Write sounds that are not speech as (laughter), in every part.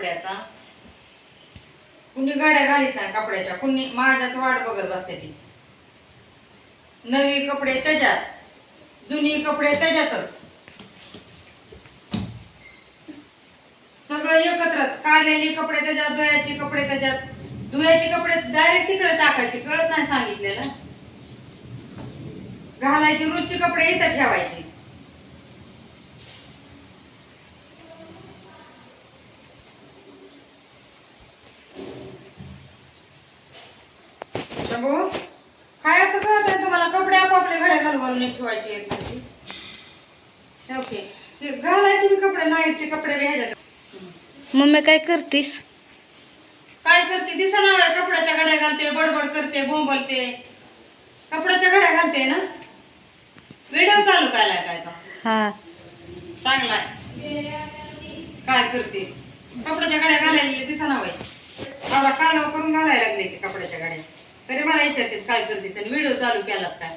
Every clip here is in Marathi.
कपड्याचा? कुणी गाड्या घालीत नाही कपड्याच्या कुणी माझ्याच वाट बघत बसते ती. नवी कपडे त्याच्यात जुनी कपडे त्याच्यातच. सगळं एकत्रच काढलेले कपडे त्याच्यात धुयाचे कपडे त्याच्यात. धुयाचे कपडे डायरेक्ट तिकडे टाकायचे कळत नाही सांगितलेलं. घालायचे रोजचे कपडे इथं ठेवायचे. शंभू खायचं कळत आहे तुम्हाला कपडे आपापले घड्या घालून ठेवायचे आहेत. ओके. हे घालायचे मी कपडे नाईटचे कपडे ह्याच्यात. मम्मी काय करतीस? काय करते? दिसा ना कपड्याच्या घड्या घालते बडबड करते बोंबलते. कपड्याच्या घड्या घालते ना? व्हिडिओ चालू केलाय काय तो. हा. चांगला आहे. काय करते? कपड्याच्या गाड्या घालायला दिसा ना एवढा कालव करून घालायला लागले कपड्याच्या गाड्या तरी मला विचारतेस काय करतेस आणि व्हिडिओ चालू केलाच काय?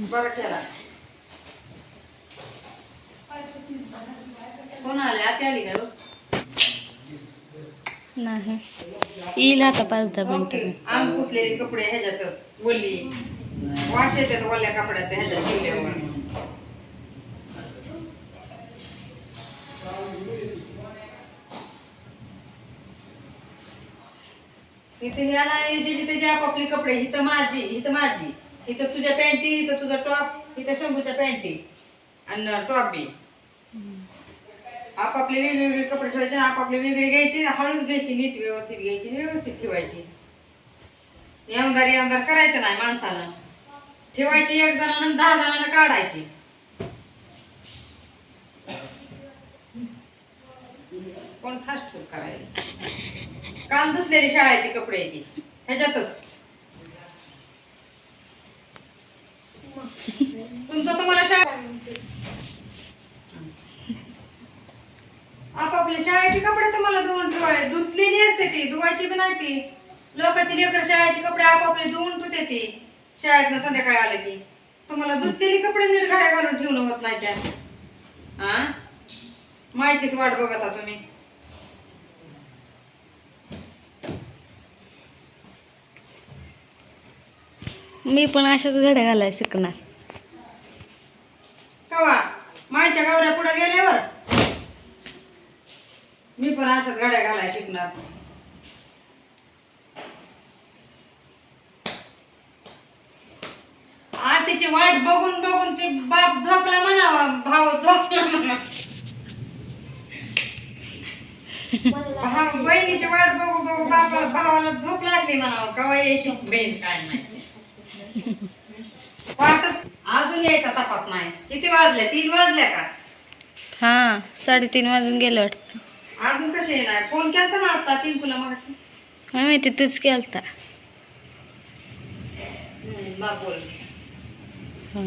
बरं केला. कोण आले? आते आली का? नाही. येईल आता पाच दहा मिनिटं आम कुठलेले कपडे ह्याच्यातच. वल्ली. वाश येतात वल्ल्या कपड्याचे ह्याच्यात ठेवल्यावर. इथे ह्याला ज्याची त्याची आपापले कपडे इथं माझी इथं माझी इथं तुझ्या पॅन्टी इथं तुझा टॉप इथं शंभूच्या पॅन्टी आणि टॉप बी. आपापले वेगवेगळे कपडे ठेवायचे आपापले वेगळे घ्यायचे हळूच घ्यायची नीट व्यवस्थित घ्यायची व्यवस्थित ठेवायची. यमदार यमदार करायचं नाही माणसानं. ठेवायची एक जणांना दहा जणांना काढायची. कोण ठास ठूस करायला? काल धुतलेली शाळेची कपडे ती ह्याच्यातच. तुमचं तुम्हाला शाळा आपापले शाळेचे कपडे तुम्हाला धुवून ठेवाय धुतलेली असते ती धुवायची बी नाही ती. लोकांची लेकर शाळेचे कपडे आपापले धुवून ठेवते ती. शाळेतनं संध्याकाळी आले की. तुम्हाला धुतलेली कपडे नीट घालून ठेवणं होत नाही त्या. हा मायचीच वाट बघता तुम्ही. मी पण अशाच घड्या घालायला शिकणार. कवा? मायच्या गावऱ्या पुढे गेल्यावर? मी पण अशाच गाड्या घालायला शिकणार. आतीची वाट बघून बघून ते बाप झोपला म्हणावा भाव झोपला म्हणा भाव बहिणीची वाट बघू बघू बापाला भावाला झोप लागली म्हणावं कवा यायची बहीण काय नाही (laughs) वाटत अजून यायचा तपास नाही. किती तीन वाजल्या का? हा साडेतीन वाजून गेलं वाटतं. अजून कसे येणार? फोन केलता ना आता तीन मगाशी काय माहिती तूच केलता. बा बोल. हा.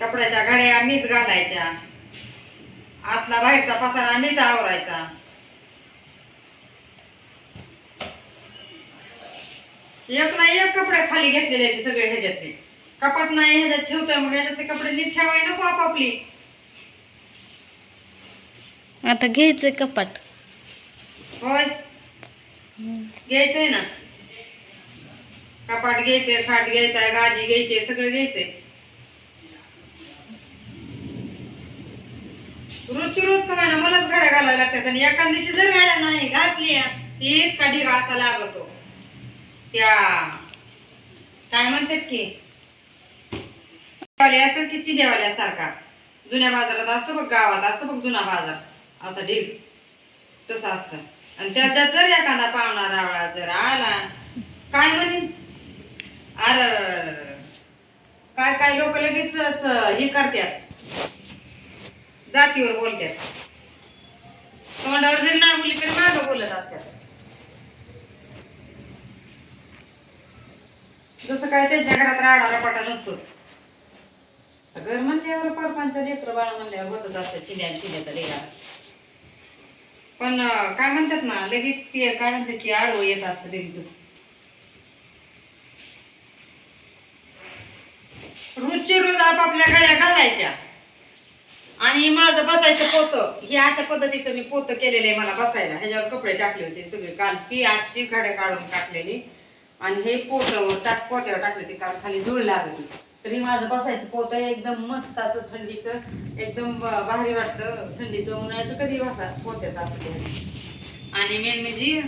कपड्याच्या घड्या मीच घालायच्या. आतला बाहेरचा पसारा मीच आवरायचा. एक ना एक कपडे खाली घेतलेले आहेत सगळे ह्याच्यातले. कपाट नाही ह्याच्यात ठेवतोय मग ह्याच्यातले कपडे नीट ठेवाय नको आपापली. आता घ्यायचंय कपाट. होय? घ्यायचंय ना? कपाट घ्यायचंय खाट घ्यायचंय गादी घ्यायचे सगळं घ्यायचंय. रोजची रोज कमायना मलाच घड्या घालायला लागतात. आणि एका दिवशी जर घड्या नाही घातल्या की इतका ढिगा असा लागतो. त्या. काय म्हणतात की? देवाले असतात की चिंध्यावाल्यासारखा जुन्या बाजारात असतो बघ गावात असतो बघ जुना बाजार. असा ढीग. तसं असतं. आणि त्याच्यात जर एखादा पाहुणा रावळा जर आला काय म्हणे? अर काय काय लोक लगेच हे करतात जातीवर बोलतात तोंडावर जरी नाही बोलली तरी मागं बोलत असतात काय त्यांच्या घरात राडाला रपाटा नसतोच. घर म्हणल्यावर परपांचं लेकर बाळा म्हणल्यावर होतच असतं. चिड्या चिड्याचा लेगा पण काय म्हणतात ना लगेच ते काय म्हणतात ते आडवं येत असतं लगेच रोजची रोज आपापल्या गळ्या घालायच्या. आणि माझं बसायचं पोतं. हे अशा पद्धतीचं मी पोतं केलेलं आहे मला बसायला. ह्याच्यावर कपडे टाकले होते सगळे. कालची आजची घड्या काढून टाकलेली. आणि हे पोतं टाक पोत्यावर टाकले ते कारण खाली धूळ लागली तरी माझं बसायचं पोतं एकदम मस्त असं थंडीचं एकदम ब- भारी वाटतं. थंडीचं उन्हाळ्याचं कधी बसा पोत्याचं असं ते. आणि मेन म्हणजे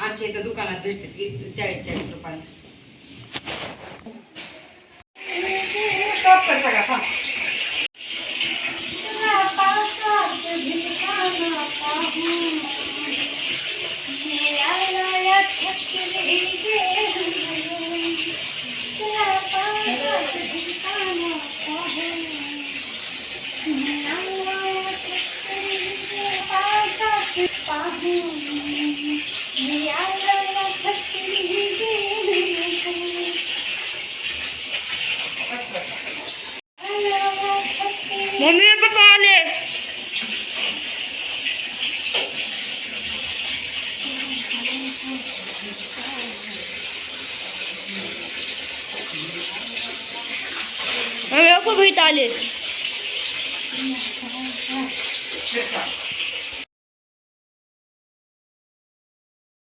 आमच्या इथं दुकानात भेटते वीस चाळीस चाळीस रुपयाला. मम्मी पप्पा आले मम्मी पप्पा इथं आले शिरका.